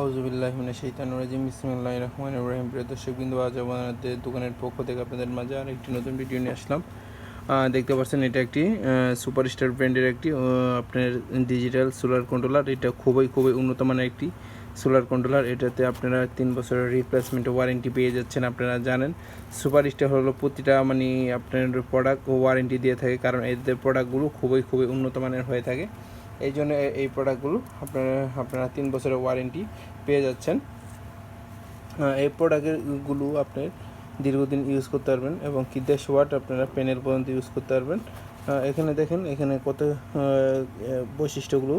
আউজুবিল্লাহমিনা শৈতান রাজিম। রহমান ইব্রাহিম প্রিয় দর্শক বিন্দু, আজ আমাদের দোকানের পক্ষ থেকে আপনাদের মাঝে আর একটি নতুন ভিডিও নিয়ে আসলাম। দেখতে পাচ্ছেন, এটা একটি সুপারস্টার ব্র্যান্ডের একটি আপনার ডিজিটাল সোলার কন্ট্রোলার। এটা খুবই খুবই উন্নত মানের একটি সোলার কন্ট্রোলার। এটাতে আপনারা তিন বছরের রিপ্লেসমেন্ট ওয়ারেন্টি পেয়ে যাচ্ছেন, আপনারা জানেন। সুপারস্টার হলো প্রতিটা মানে আপনার প্রোডাক্ট ওয়ারেন্টি দিয়ে থাকে, কারণ এদের প্রোডাক্টগুলো খুবই খুবই উন্নত মানের হয়ে থাকে। এই জন্য এই প্রোডাক্টগুলো আপনারা আপনারা তিন বছরের ওয়ারেন্টি পেয়ে যাচ্ছেন। এই প্রোডাক্টগুলো আপনার দীর্ঘদিন ইউজ করতে পারবেন এবং কি দেশ ওয়াট আপনারা পেনের পর্যন্ত ইউজ করতে পারবেন। এখানে দেখেন, এখানে কত বৈশিষ্ট্যগুলো।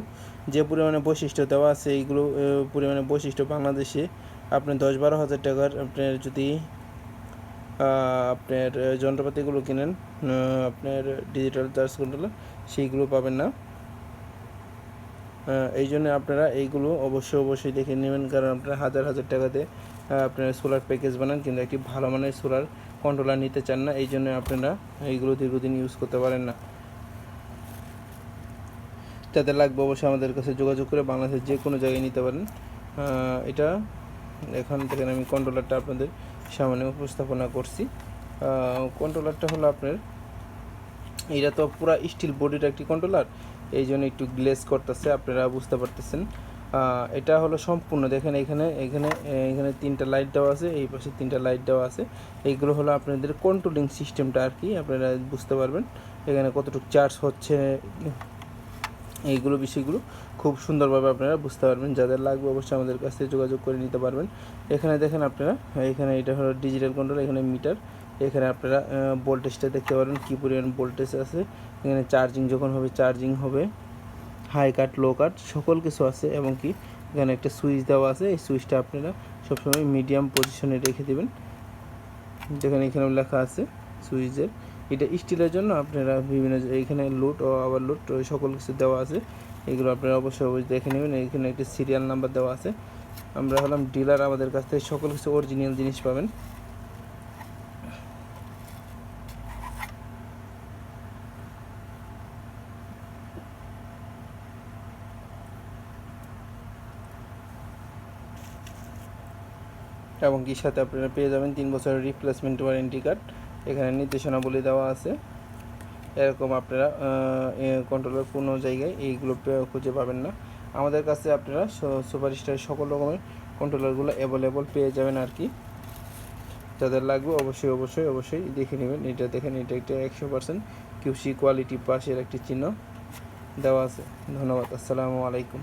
যে পরিমাণে বৈশিষ্ট্য দেওয়া আছে, এইগুলো পরিমাণে বৈশিষ্ট্য বাংলাদেশে আপনি দশ বারো হাজার টাকার আপনার যদি আপনার যন্ত্রপাতিগুলো কিনেন আপনার ডিজিটাল চার্জ কন্ট্রোলার সেইগুলো পাবেন না। এই জন্য আপনারা এইগুলো অবশ্যই অবশ্যই দেখে নেবেন, কারণ আপনারা হাজার হাজার টাকাতে আপনারা সোলার প্যাকেজ বানান, কিন্তু একটি ভালো মানের সোলার কন্ট্রোলার নিতে চান না, এই জন্য আপনারা এইগুলো দীর্ঘদিন ইউজ করতে পারেন না। যাদের লাগবে অবশ্যই আমাদের কাছে যোগাযোগ করে বাংলাদেশের যে কোনো জায়গায় নিতে পারেন। এটা এখান থেকে আমি কন্ট্রোলারটা আপনাদের সামনে উপস্থাপনা করছি। কন্ট্রোলারটা হলো আপনার, এটা তো পুরা স্টিল বডির একটি কন্ট্রোলার এই জন্য একটু গ্লেজ করতেছে, আপনারা বুঝতে পারতেছেন। এটা হলো সম্পূর্ণ, দেখেন এখানে এখানে এখানে তিনটা লাইট দেওয়া আছে, এই পাশে তিনটা লাইট দেওয়া আছে। এইগুলো হলো আপনাদের কন্ট্রোলিং সিস্টেমটা আর কি, আপনারা বুঝতে পারবেন এখানে কতটুকু চার্জ হচ্ছে। এইগুলো বিষয়গুলো খুব সুন্দরভাবে আপনারা বুঝতে পারবেন, যাদের লাগবে অবশ্যই আমাদের কাছ থেকে যোগাযোগ করে নিতে পারবেন। এখানে দেখেন আপনারা এখানে এটা হলো ডিজিটাল কন্ট্রোল এখানে মিটার এখানে আপনারা ভোল্টেজটা দেখতে পারবেন কী পরিমাণ ভোল্টেজ আছে। এখানে চার্জিং যখন হবে চার্জিং হবে। হাই কাট লো কাট সকল কিছু আছে এবং কি এখানে একটা সুইচ দেওয়া আছে। এই সুইচটা আপনারা সবসময় মিডিয়াম পজিশনে রেখে দেবেন। যেখানে এখানে লেখা আছে সুইচের এটা স্টিলের জন্য আপনারা বিভিন্ন এখানে লোড ও আবার লোড সকল কিছু দেওয়া আছে। এগুলো আপনারা অবশ্যই অবশ্যই দেখে নেবেন। এখানে একটা সিরিয়াল নাম্বার দেওয়া আছে। আমরা হলাম ডিলার আমাদের কাছ থেকে সকল কিছু অরিজিনাল জিনিস পাবেন। এবং কি সাথে আপনারা পেয়ে যাবেন তিন বছরের রিপ্লেসমেন্ট ওয়ারেন্টি কার্ড এখানে নির্দেশনাবলী দেওয়া আছে। এরকম আপনারা কন্ট্রোলার কোনো জায়গায় এইগুলো খুঁজে পাবেন না। আমাদের কাছে আপনারা সুপারস্টার সকল রকমের কন্ট্রোলারগুলো অ্যাভেলেবল পেয়ে যাবেন আর কি। যাদের লাগবে অবশ্যই অবশ্যই অবশ্যই দেখে নেবেন। এটা দেখেন, এটা একটা একশো পার্সেন্ট কিউসি কোয়ালিটি পাশের একটি চিহ্ন দেওয়া আছে। ধন্যবাদ। আসসালামু আলাইকুম।